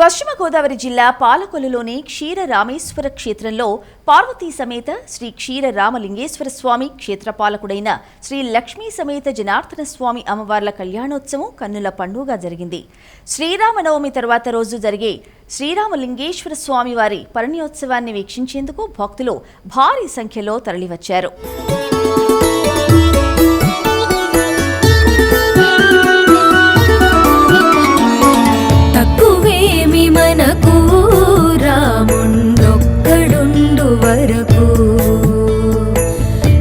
పశ్చిమ గోదావరి జిల్లా పాలకొల్లులోని క్షీర రామేశ్వర క్షేత్రంలో పార్వతీ సమేత శ్రీ క్షీర రామలింగేశ్వర స్వామి క్షేత్రపాలకుడైన శ్రీ లక్ష్మీ సమేత జనార్దన స్వామి అమ్మవార్ల కళ్యాణోత్సవం కన్నుల పండుగ జరిగింది. శ్రీరామనవమి తర్వాత రోజు జరిగే శ్రీరామలింగేశ్వర స్వామి వారి పరిణయోత్సవాన్ని వీక్షించేందుకు భక్తులు భారీ సంఖ్యలో తరలివచ్చారు. మనకు రాముండొక్కడుండు వరకు.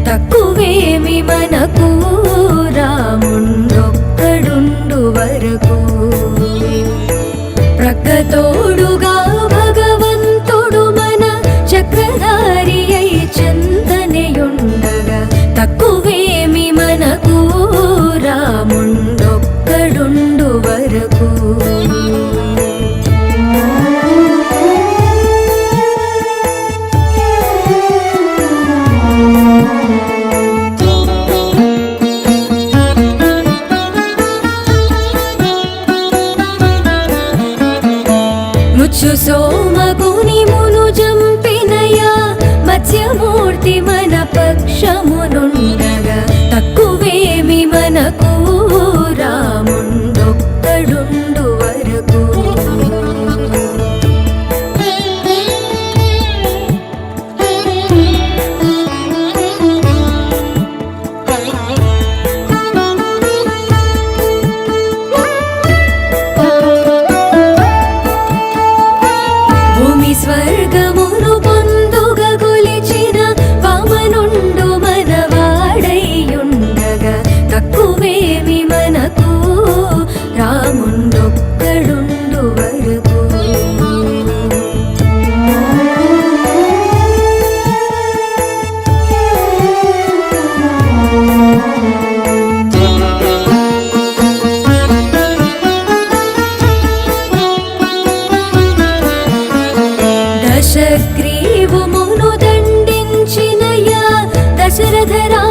తక్కువేమి మనకు రాముండొక్కడుండు వరకు. ప్రక్కతోడుగా వచ్చు సోమగుని మును జంపినయా మత్స్యమూర్తి మన పక్షమునుండగా. స్వర్గమును దశగ్రీవమును దండించిన దశరథరా